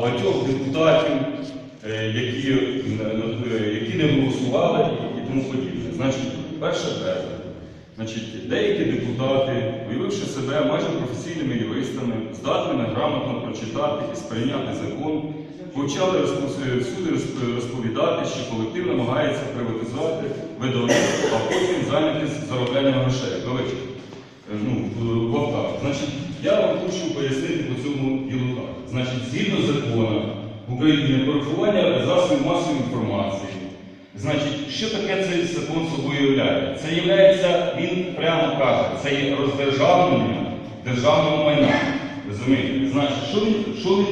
багатьох депутатів, е, які, е, які не голосували і, тому подібне. Значить, перше теза. Значить, деякі депутати, виявивши себе майже професійними юристами, здатними грамотно прочитати і сприйняти закон, почали розпос- всюди розповідати, що колектив намагається приватизувати видавництво, а потім зайнятися зароблянням грошей. Е, Ну, в. Значить, я вам хочу пояснити по цьому ділу так. Значить, згідно закону в Україні про рахування засобів масової інформації, Значить, що таке цей закон собою являє? Це є, він прямо каже, це є роздержавлення державного майна. Розумієте? Значить, що він, що він,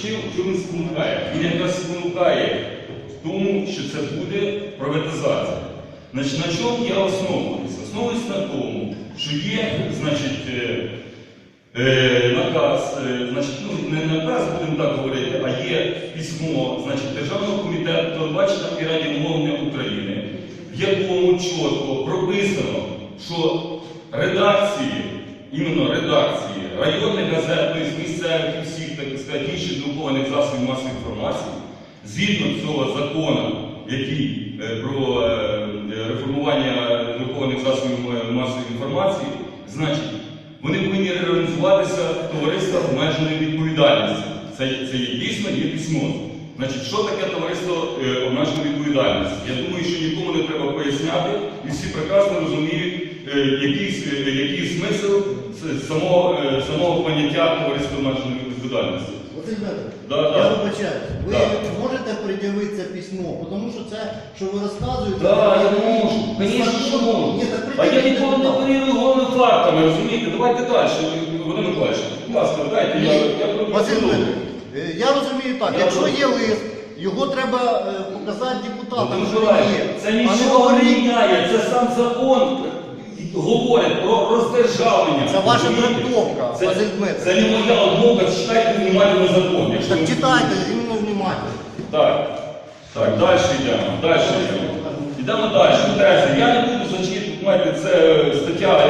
що, що він спонукає? Він якраз спонукає в тому, що це буде приватизація. Значить, на чому я основуюся? Основуюсь на тому, що є, значить, е, наказ, е, значить, ну не наказ, будемо так говорити, а є письмо значить, Державного комітету телебачення і радіомовлення України, в якому чітко прописано, що редакції, іменно редакції районних газет, тобто місцевих і всіх, так сказати, інших друкованих засобів масової інформації, згідно цього закону, який е, про е, реформування друкованих засобів масової інформації, значить, вони повинні реалізуватися товариство обмеженої відповідальності. Це, це є дійсно є письмо. Значить, що таке товариство е, обмеженої відповідальності? Я думаю, що нікому не треба поясняти, і всі прекрасно розуміють, е, який, е, який смисл самого, е, самого поняття товариства обмеженої відповідальності. Да, я да. ви Да. можете пред'явити це письмо, тому що це, що ви розказуєте... Так, я можу. Звісно, що можу. Ні, так А я пред'явіть ніколи не фактами, розумієте? Давайте далі. Володимир Миколаївич, будь ласка, дайте, я, я Василь. Дмитрович, е, я розумію так, Я якщо розумію. є лист, його треба е, показати депутатам, що він є. це А не нічого не міняє, це сам закон говорить про роздержавлення. Це ваша Розумієте? трактовка, Це, Василь Дмитрович. це не моя одмовка, читайте внимательно закон. якщо Так читайте, іменно внимательно. Так, так, далі йдемо, далі йдемо. Йдемо далі. Тези. Я не буду зачитувати, це стаття